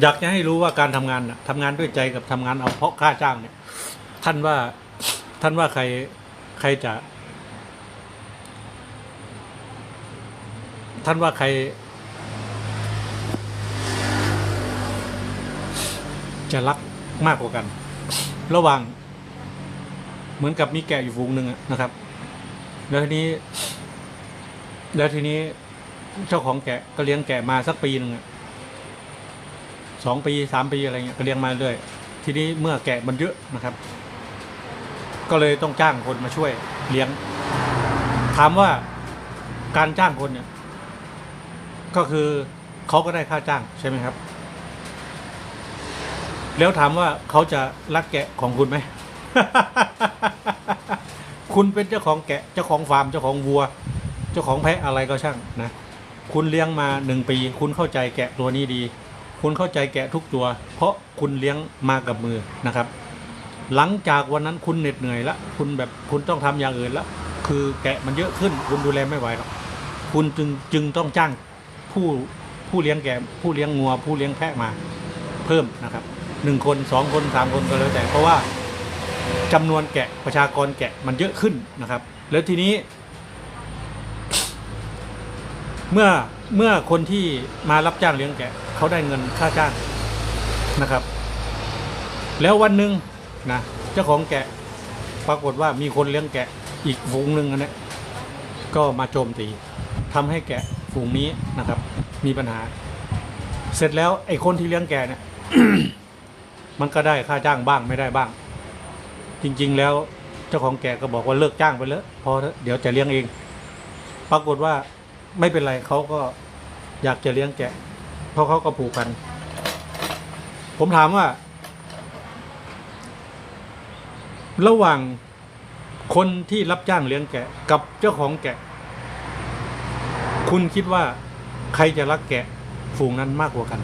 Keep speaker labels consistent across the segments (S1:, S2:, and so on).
S1: อยากจะให้รู้ว่าการทำงานน่ะทำงานด้วยใจกับทำงานเอาเพราะค่าจ้างเนี่ย ท่านว่าท่านว่าใครใครจะ ท่านว่าใคร จะรักมากกว่ากัน ระหว่าง เหมือนกับมีแกะอยู่ฝูงหนึ่งนะครับ แล้วทีนี้ แล้วทีนี้เจ้าของแกะก็เลี้ยงแกะมาสักปีหนึ่งอะ สองปีสามปีอะไรเงี้ยก็เลี้ยงมาเรื่อยทีนี้เมื่อแกะมันเยอะนะครับ ก็เลยต้องจ้างคนมาช่วยเลี้ยง ถามว่าการจ้างคนเนี่ย ก็คือเขาก็ได้ค่าจ้างใช่ไหมครับ แล้วถามว่าเขาจะรักแกะของคุณไหม คุณเป็นเจ้าของแกะเจ้าของฟาร์มเจ้าของวัว เจ้าของแพะอะไรก็ช่างนะ คุณเลี้ยงมาหนึ่งปี คุณเข้าใจแกะตัวนี้ดี คุณเข้าใจแกะทุกตัว เพราะคุณเลี้ยงมากับมือนะครับ หลังจากวันนั้นคุณเหน็ดเหนื่อยละคุณแบบคุณต้องทำอย่างอื่นละคือแกะมันเยอะขึ้น คุณดูแลไม่ไหวหรอกคุณจึงจึงต้องจ้างผู้ผู้เลี้ยงแกะผู้เลี้ยงงัว ผู้เลี้ยงแพะมา เพิ่มนะครับหนึ่งคนสองคนสามคนก็แล้วแต่เพราะว่าจำนวนแกะประชากรแกะมันเยอะขึ้นนะครับ แล้วทีนี้ เมื่อเมื่อคนที่มารับจ้างเลี้ยงแกะเขาได้เงินค่าจ้างนะครับ แล้ววันหนึ่งนะเจ้าของแกะปรากฏว่ามีคนเลี้ยงแกะอีกฝูงหนึ่งอันเนี้ยก็มาโจมตีทำให้แกะฝูงนี้นะครับ มีปัญหา เสร็จแล้วไอ้คนที่เลี้ยงแกะเนี่ยมันก็ได้ค่าจ้างบ้างไม่ได้บ้าง จริง ๆ แล้วเจ้าของแกะก็บอกว่าเลิกจ้างไปเลยพอเดี๋ยวจะเลี้ยงเอง ปรากฏว่า ไม่เป็นไรเขาก็อยากจะเลี้ยงแกะ เพราะเขาก็ผูกพัน ผมถามว่า ระหว่างคนที่รับจ้างเลี้ยงแกะ กับเจ้าของแกะ คุณคิดว่าใครจะรักแกะ ฝูงนั้นมากกว่ากัน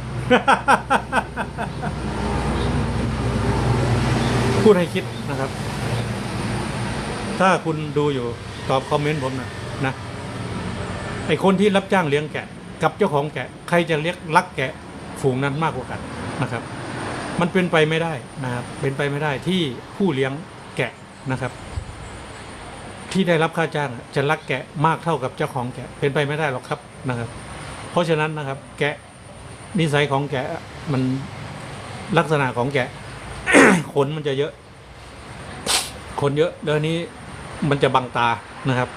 S1: พูดให้คิดนะครับ ถ้าคุณดูอยู่ตอบคอมเมนต์ผมนะนะ ไอคนที่รับจ้างเลี้ยงแกะ กับเจ้าของแกะ ใครจะเลี้ยงรักแกะฝูงนั้นมากกว่ากันนะครับ มันเป็นไปไม่ได้นะครับเป็นไปไม่ได้ที่ผู้เลี้ยงแกะนะครับ ที่ได้รับค่าจ้างจะรักแกะมากเท่ากับเจ้าของแกะ เป็นไปไม่ได้หรอกครับนะครับ เพราะฉะนั้นนะครับ แกะนิสัยของแกะมันลักษณะของแกะขนมันจะเยอะ ขนเยอะแล้วนี้มันจะบังตานะครับ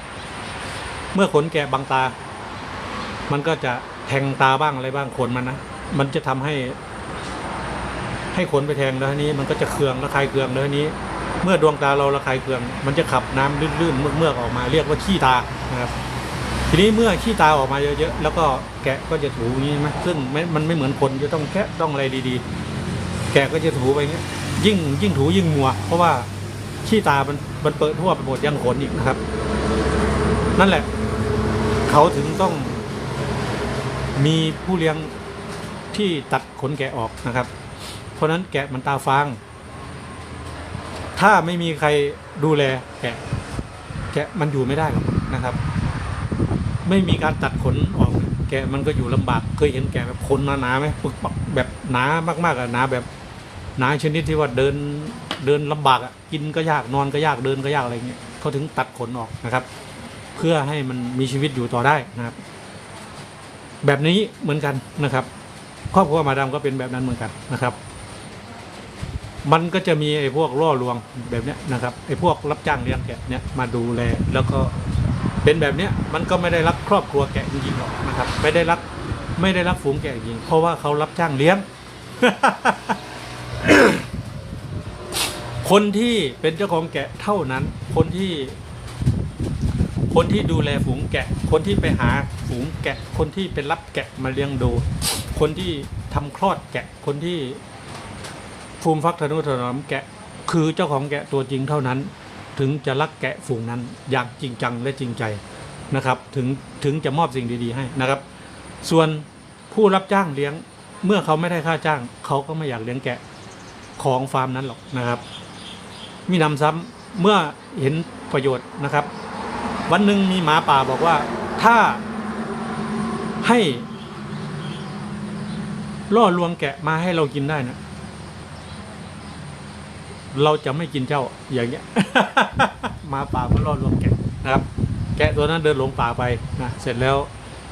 S1: เมื่อขนแกะบังตา มันก็จะแทงตาบ้างอะไรบ้างขนมันนะมันจะทำให้ ให้ขนไปแทงแล้วทีนี้มันก็จะเคืองระคายเคืองแล้วทีนี้ เมื่อดวงตาเราระคายเคือง มันจะขับน้ำลื่นๆเมื่อกๆออกมา เรียกว่าขี้ตานะครับทีนี้เมื่อขี้ตาออกมาเยอะๆแล้วก็แกะก็จะถูอย่างนี้ไหมซึ่งม,มันไม่เหมือนคนจะต้องแคะต้องอะไรดีๆ แกะก็จะถูไปอย่างเงี้ยยิ่งยิ่งถูยิ่งมัว เพราะว่าขี้ตามันมันเปิดทั่วไปหมดยังขนอีกนะครับ นั่นแหละ เขาถึงต้องมีผู้เลี้ยงที่ตัดขนแกะออกนะครับ เพราะนั้นแกะมันตาฟาง ถ้าไม่มีใครดูแลแกะ แกะมันอยู่ไม่ได้นะครับ ไม่มีการตัดขนออก แกะมันก็อยู่ลำบากเคยเห็นแกะแบบขนหนาๆไหมปึกปักแบบหนามากๆอะหนาแบบหนาชนิดที่ว่าเดินเดินลำบากอะกินก็ยากนอนก็ยากเดินก็ยากอะไรเงี้ยเขาถึงตัดขนออกนะครับ เพื่อให้มันมีชีวิตอยู่ต่อได้นะครับ แบบนี้เหมือนกันนะครับ ครอบครัวมาดามก็เป็นแบบนั้นเหมือนกันนะครับ มันก็จะมีไอ้พวกล่อลวงแบบเนี้ยนะครับไอ้พวกรับจ้างเลี้ยงแกะเนี่ยมาดูแลแล้วก็เป็นแบบเนี้ยมันก็ไม่ได้รักครอบครัวแกะจริงๆหรอกนะครับ ไม่ได้รักไม่ได้รักฝูงแกะจริงเพราะว่าเขารับจ้างเลี้ยง คนที่เป็นเจ้าของแกะเท่านั้น คนที่ คนที่ดูแลฝูงแกะ คนที่ไปหาฝูงแกะ คนที่ไปรับแกะมาเลี้ยงดู คนที่ทำคลอดแกะ คนที่ฟูมฟักทนุถนอมแกะ คือเจ้าของแกะตัวจริงเท่านั้น ถึงจะรักแกะฝูงนั้นอย่างจริงจังและจริงใจนะครับ ถึงถึงจะมอบสิ่งดีๆให้นะครับ ส่วนผู้รับจ้างเลี้ยงเมื่อเขาไม่ได้ค่าจ้าง เขาก็ไม่อยากเลี้ยงแกะของฟาร์มนั้นหรอกนะครับ มีนำซ้ำเมื่อเห็นประโยชน์นะครับ วันหนึ่งมีหมาป่าบอกว่า ถ้าให้ล่อลวงแกะมาให้เรากินได้นะเราจะไม่กินเจ้าอย่างเงี้ยหมาป่ามันล่อลวงแกะนะครับ แกะตัวนั้นเดินหลงป่าไปนะเสร็จแล้ว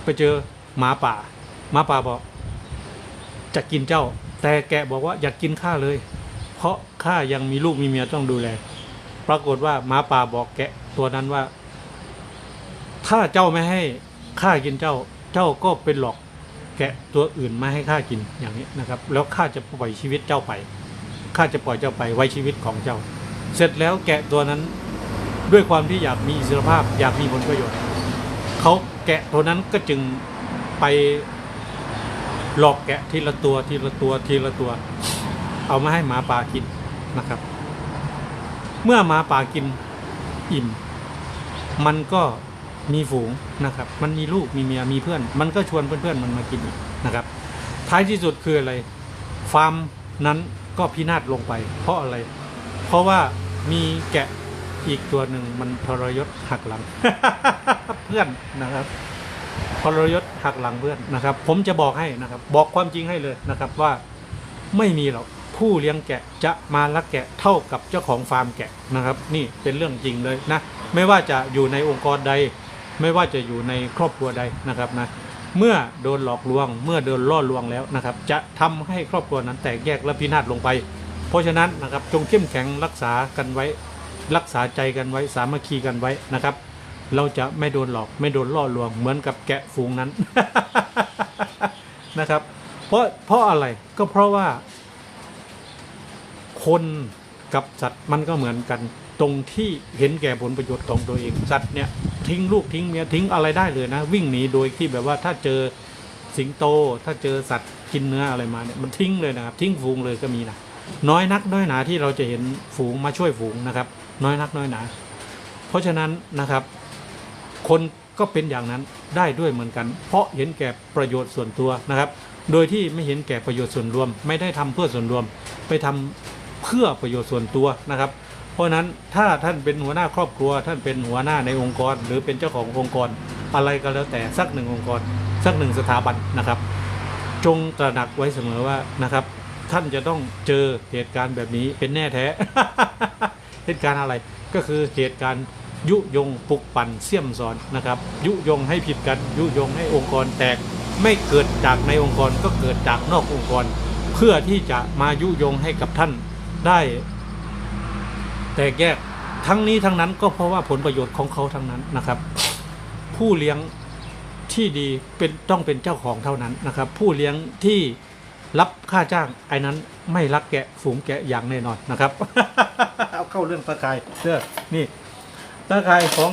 S1: ไปเจอหมาป่าหมาป่าบอกจะกินเจ้า แต่แกะบอกว่าอยากกินข้าเลย เพราะข้ายังมีลูกมีเมียต้องดูแล ปรากฏว่าหมาป่าบอกแกะตัวนั้นว่า ถ้าเจ้าไม่ให้ข้ากินเจ้า เจ้าก็เป็นหลอกแกะตัวอื่นมาให้ข้ากินอย่างนี้นะครับ แล้วข้าจะปล่อยชีวิตเจ้าไปข้าจะปล่อยเจ้าไปไว้ชีวิตของเจ้า เสร็จแล้วแกะตัวนั้นด้วยความที่อยากมีอิสรภาพ อยากมีผลประโยชน์เขาแกะตัวนั้นก็จึงไปหลอกแกะทีละตัวทีละตัวทีละตัว เอามาให้หมาป่ากินนะครับ เมื่อหมาป่ากินอิ่ม มันก็ มีฝูงนะครับ มันมีลูกมีเมียมีเพื่อน มันก็ชวนเพื่อนๆมันมากินอีกนะครับ ท้ายที่สุดคืออะไร ฟาร์มนั้นก็พินาศลงไป เพราะอะไร เพราะว่ามีแกะอีกตัวหนึ่งมันทรยศหักหลัง เพื่อนนะครับทรยศหักหลังเพื่อนนะครับ ผมจะบอกให้นะครับ บอกความจริงให้เลยนะครับว่าไม่มีหรอกผู้เลี้ยงแกะจะมาลักแกะเท่ากับเจ้าของฟาร์มแกะนะครับ นี่เป็นเรื่องจริงเลยนะ ไม่ว่าจะอยู่ในองค์กรใด ไม่ว่าจะอยู่ในครอบครัวใดนะครับนะเมื่อโดนหลอกลวง เมื่อโดนล่อลวงแล้วนะครับ จะทำให้ครอบครัวนั้นแตกแยกและพินาศลงไป เพราะฉะนั้นนะครับจงเข้มแข็งรักษากันไว้ รักษาใจกันไว้สามัคคีกันไว้นะครับ เราจะไม่โดนหลอกไม่โดนล่อลวงเหมือนกับแกะฝูงนั้นนะครับ เพราะเพราะอะไรก็เพราะว่า คนกับสัตว์มันก็เหมือนกัน ตรงที่เห็นแก่ผลประโยชน์ของตัวเองสัตว์เนี่ยทิ้งลูกทิ้งเมียทิ้งอะไรได้เลยนะ วิ่งหนีโดยที่แบบว่าถ้าเจอสิงโต ถ้าเจอสัตว์กินเนื้ออะไรมาเนี่ยมันทิ้งเลยนะครับ ทิ้งฝูงเลยก็มีนะน้อยนักน้อยหนาที่เราจะเห็นฝูงมาช่วยฝูงนะครับ น้อยนักน้อยหนา เพราะฉะนั้นนะครับ คนก็เป็นอย่างนั้นได้ด้วยเหมือนกัน เพราะเห็นแก่ประโยชน์ส่วนตัวนะครับ โดยที่ไม่เห็นแก่ประโยชน์ส่วนรวม ไม่ได้ทำเพื่อส่วนรวม ไปทำเพื่อประโยชน์ส่วนตัวนะครับ เพราะฉะนั้นถ้าท่านเป็นหัวหน้าครอบครัว ท่านเป็นหัวหน้าในองค์กร หรือเป็นเจ้าขององค์กร อะไรก็แล้วแต่สักหนึ่งองค์กร สักหนึ่งสถาบันนะครับ จงตระหนักไว้เสมอว่านะครับ ท่านจะต้องเจอเหตุการณ์แบบนี้เป็นแน่แท้ เหตุการณ์อะไรก็คือเหตุการณ์ยุยงปลุกปั่นเสี่ยมสอนนะครับ ยุยงให้ผิดกันยุยงให้องค์กรแตกไม่เกิดจากในองค์กรก็เกิดจากนอกองค์กร เพื่อที่จะมายุยงให้กับท่านได้ แตกแยกทั้งนี้ทั้งนั้นก็เพราะว่าผลประโยชน์ของเขาทั้งนั้นนะครับ ผู้เลี้ยงที่ดีเป็นต้องเป็นเจ้าของเท่านั้นนะครับ ผู้เลี้ยงที่รับค่าจ้างไอ้นั้นไม่รักแกะฝูงแกะอย่างแน่นอนนะครับ เอาเข้าเรื่องตะไคร้เสื้อนี่ตะไคร้ของ